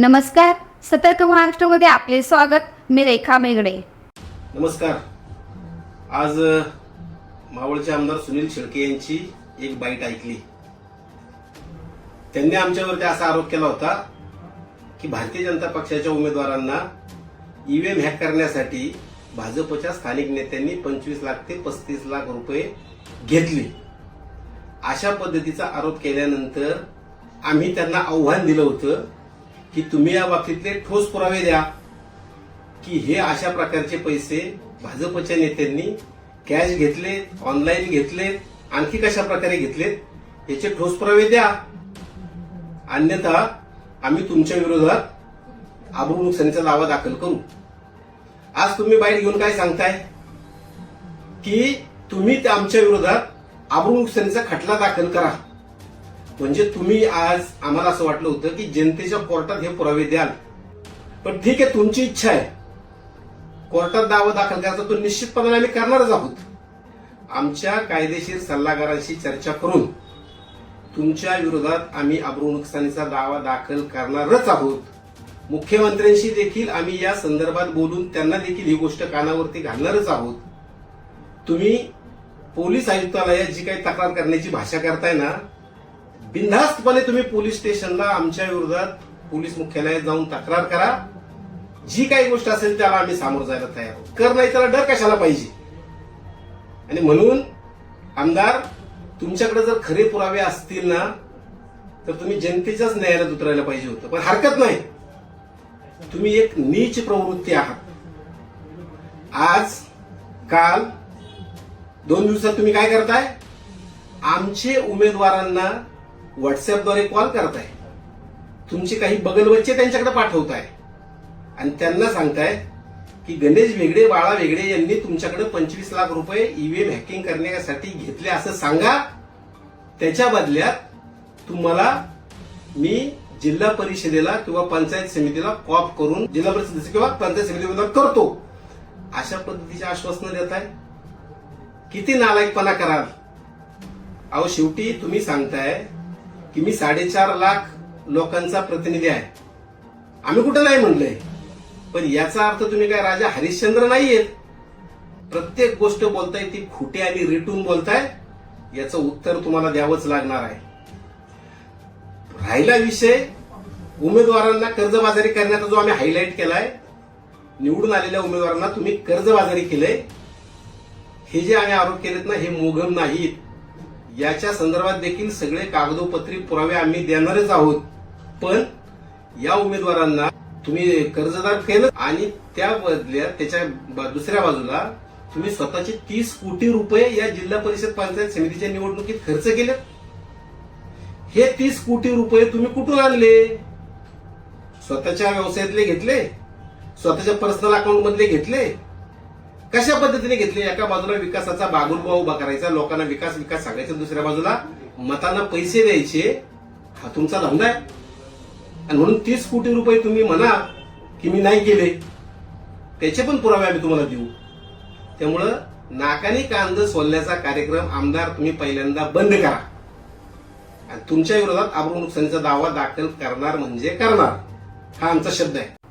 नमस्कार. सतर्क महाराष्ट्रामध्ये आपले स्वागत. मी रेखा मेगडे नमस्कार. आज मावळचे आमदार सुनील शेळके यांची एक बाईट ऐकली. त्यांनी आमच्यावरती असा आरोप केला होता की भारतीय जनता पक्षाच्या उमेदवारांना ईव्हीएम हॅक करण्यासाठी भाजपच्या स्थानिक नेत्यांनी पंचवीस लाख ते पस्तीस लाख रुपये घेतले. अशा पद्धतीचा आरोप केल्यानंतर आम्ही त्यांना आव्हान दिलं होतं की तुम्ही या बाबतीतले ठोस पुरावे द्या की हे अशा प्रकारचे पैसे भाजपच्या नेत्यांनी कॅश घेतले ऑनलाईन घेतले आणखी कशा प्रकारे घेतलेत याचे ठोस पुरावे द्या. अन्यथा आम्ही तुमच्या विरोधात आबरू नुकसानीचा दावा दाखल करू. आज तुम्ही बाहेर घेऊन काय सांगताय? की तुम्ही त्या आमच्या विरोधात आबरू नुकसानीचा खटला दाखल करा. म्हणजे तुम्ही आज आम्हाला असं वाटलं होतं की जनतेच्या कोर्टात हे पुरावे द्याल. पण ठीक आहे तुमची इच्छा आहे. कोर्टात दावा दाखल करायचा तो निश्चितपणाने आम्ही करणारच आहोत. आमच्या कायदेशीर सल्लागारांशी चर्चा करून तुमच्या विरोधात आम्ही अब्रू नुकसानीचा दावा दाखल करणारच आहोत. मुख्यमंत्र्यांशी देखील आम्ही या संदर्भात बोलून त्यांना देखील ही गोष्ट कानावरती घालणारच आहोत. तुम्ही पोलीस आयुक्तालयात जी काही तक्रार करण्याची भाषा करताय ना बिनधास्तपणे तुम्ही पोलीस स्टेशनला आमच्या विरोधात पोलीस मुख्यालयात जाऊन तक्रार करा. जी काही गोष्ट असेल त्याला आम्ही सामोरं जायला तयार आहोत. कर नाही त्याला डर कशाला पाहिजे? आणि म्हणून आमदार तुमच्याकडे जर खरे पुरावे असतील ना तर तुम्ही जनतेच्याच न्यायालयात उतरायला पाहिजे होतं. पण हरकत नाही. तुम्ही एक नीच प्रवृत्ती आहात. आज काल दोन दिवसात तुम्ही काय करताय? आमचे उमेदवारांना व्हॉट्सअपद्वारे कॉल करताय. तुमचे काही बगलबच्चे त्यांच्याकडे पाठवताय. आणि त्यांना सांगताय की गणेश वेगळे बाळा वेगळे यांनी तुमच्याकडे पंचवीस लाख रुपये ईव्हीएम हॅकिंग करण्यासाठी घेतले असं सांगा. त्याच्या बदल्यात तुम्हाला मी जिल्हा परिषदेला किंवा पंचायत समितीला कॉप करून जिल्हा परिषद किंवा पंचायत समितीला करतो. अशा पद्धतीचे आश्वासनं देत आहे किती नालायकपणा कराल? अहो शेवटी तुम्ही सांगताय की मी साडेचार लाख लोकांचा प्रतिनिधी आहे. आम्ही कुठं नाही म्हणलंय. पण याचा अर्थ तुम्ही काय राजा हरिश्चंद्र नाहीयेत? प्रत्येक गोष्ट बोलताय ती खोटी आणि रिटून बोलताय याचं उत्तर तुम्हाला द्यावंच लागणार आहे. राहिला विषय उमेदवारांना कर्जबाजारी करण्याचा जो आम्ही हायलाईट केलाय निवडून आलेल्या उमेदवारांना तुम्ही कर्जबाजारी केलंय. हे जे आम्ही आरोप केलेत ना हे मोघम नाहीत. याच्या संदर्भात देखील सगळे कागदोपत्री पुरावे आम्ही देणारच आहोत. पण या उमेदवारांना तुम्ही कर्जदार फेल आणि त्या बदल्यात त्याच्या दुसऱ्या बाजूला तुम्ही स्वतःचे तीस कोटी रुपये या जिल्हा परिषद पंचायत समितीच्या निवडणुकीत खर्च केले. हे तीस कोटी रुपये तुम्ही कुठून आणले? स्वतःच्या व्यवसायातले घेतले? स्वतःच्या पर्सनल अकाउंट मधले घेतले? कशा पद्धतीने घेतले? एका बाजूला विकासाचा बागुलबा उभा करायचा लोकांना विकास विकास सांगायचा. दुसऱ्या बाजूला मतांना पैसे द्यायचे. हा तुमचा धंदा आहे. आणि म्हणून तीस कोटी रुपये तुम्ही म्हणा की मी नाही केले त्याचे पण पुरावे आम्ही तुम्हाला देऊ. त्यामुळं नाकाने कांद सोलण्याचा कार्यक्रम आमदार तुम्ही पहिल्यांदा बंद करा. आणि तुमच्या विरोधात आबरू नुकसानीचा दावा दाखल करणार म्हणजे करणार. हा आमचा शब्द आहे.